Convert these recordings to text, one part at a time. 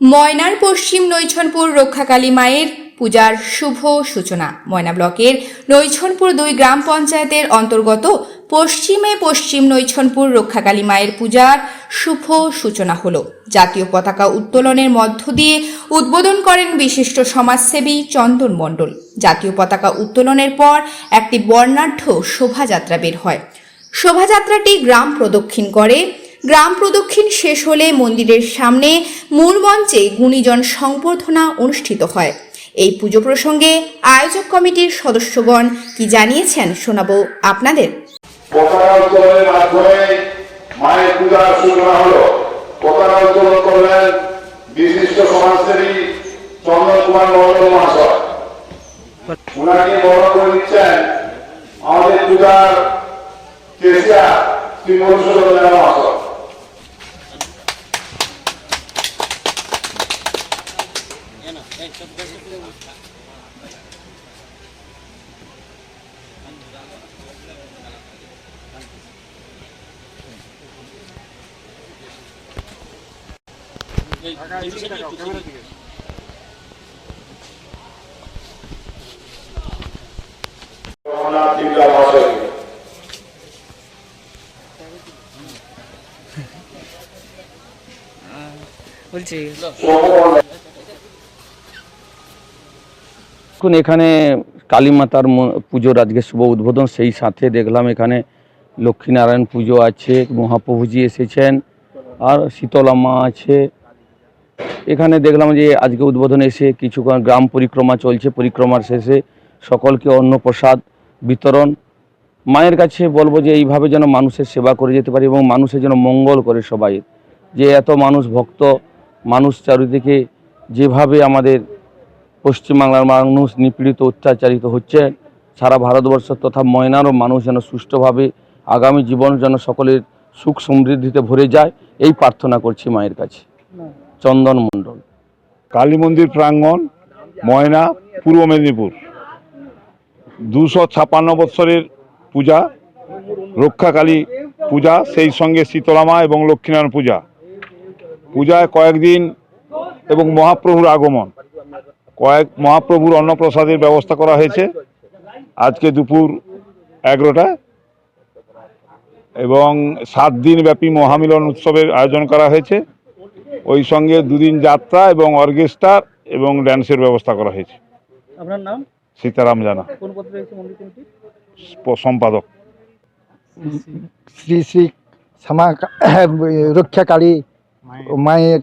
ময়নার পশ্চিম নৈছনপুর রক্ষাকালী মায়ের পূজার শুভ সূচনা। ময়না ব্লকের নৈছনপুর দুই গ্রাম পঞ্চায়েতের অন্তর্গত পশ্চিমে পশ্চিম নৈছনপুর রক্ষাকালী মায়ের পূজার শুভ সূচনা হলো। জাতীয় পতাকা উত্তোলনের মধ্য দিয়ে উদ্বোধন করেন বিশিষ্ট সমাজসেবী চন্দন মণ্ডল। জাতীয় পতাকা উত্তোলনের পর একটি বর্ণাঢ্য শোভাযাত্রা বের হয়। শোভাযাত্রাটি গ্রাম প্রদক্ষিণ করে গ্রাম প্রদক্ষিণ শেষ হলে মন্দিরের সামনে মূল মঞ্চে গুণীজন সংবর্ধনা অনুষ্ঠিত হয়। এই পুজো প্রসঙ্গে আয়োজক কমিটির সদস্যগণ কি জানিয়েছেন শোনাবো আপনাদের। আমাদের পূজার কেসিয়া শ্রী মধুসূদন মহাশয়। বলছি। এখন এখানে কালী মাতার পুজোর আজকে শুভ উদ্বোধন, সেই সাথে দেখলাম এখানে লক্ষ্মীনারায়ণ পুজো আছে, মহাপ্রভুজি এসেছেন, আর শীতলা মা আছে। এখানে দেখলাম যে আজকে উদ্বোধন এসে কিছু গ্রাম পরিক্রমা চলছে, পরিক্রমার শেষে সকলকে অন্ন প্রসাদ বিতরণ। মায়ের কাছে বলব যে এইভাবে যেন মানুষের সেবা করে যেতে পারে এবং মানুষের যেন মঙ্গল করে সবাই যে এত মানুষ ভক্ত, মানুষ চারিদিকে যেভাবে আমাদের পশ্চিমবাংলার মানুষ নিপীড়িত, অত্যাচারিত হচ্ছে। সারা ভারতবর্ষ তথা ময়নারও মানুষ যেন সুষ্ঠুভাবে আগামী জীবন যেন সকলের সুখ সমৃদ্ধিতে ভরে যায়, এই প্রার্থনা করছি মায়ের কাছে। চন্দন মণ্ডল। কালী মন্দির প্রাঙ্গণ, ময়না, পূর্ব মেদিনীপুর। দুশো ছাপান্ন বৎসরের পূজা, রক্ষাকালী পূজা, সেই সঙ্গে শীতলামা এবং লক্ষ্মীনারায়ণ পূজা। পূজায় কয়েকদিন এবং মহাপ্রভুর আগমন। কয়েক মহাপ্রভুর অন্নপ্রসাদের ব্যবস্থা করা হয়েছে। আজকে দুপুর এগারোটায় এবং সাত দিন ব্যাপী মহামিলন উৎসবের আয়োজন করা হয়েছে। ওই সঙ্গে দুদিন যাত্রা এবং অর্কেস্ট্রা এবং ড্যান্সের ব্যবস্থা করা হয়েছে। আপনার নাম? সীতারাম জানা। সম্পাদক। শ্রী শ্রী শ্যামা রক্ষাকালী মায়ের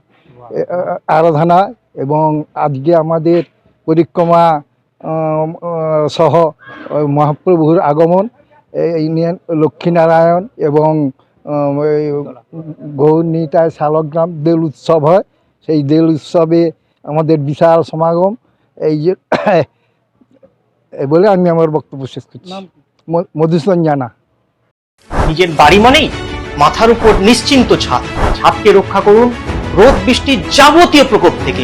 আরাধনা এবং আজকে আমাদের পরিক্রমা সহ মহাপ্রভুর আগমন এই নিয়ে লক্ষ্মীনারায়ণ এবং গৌরনীতায় শালগ্রাম দেল উৎসব হয়। সেই দেল উৎসবে আমাদের বিশাল সমাগম। এই যে বলে আমি আমার বক্তব্য শেষ করছি। মধুসূদন জানা। নিজের বাড়ি মানেই মাথার উপর নিশ্চিন্ত ছাদ ছাদকে রক্ষা করুন রোদ বৃষ্টির যাবতীয় প্রকোপ থেকে।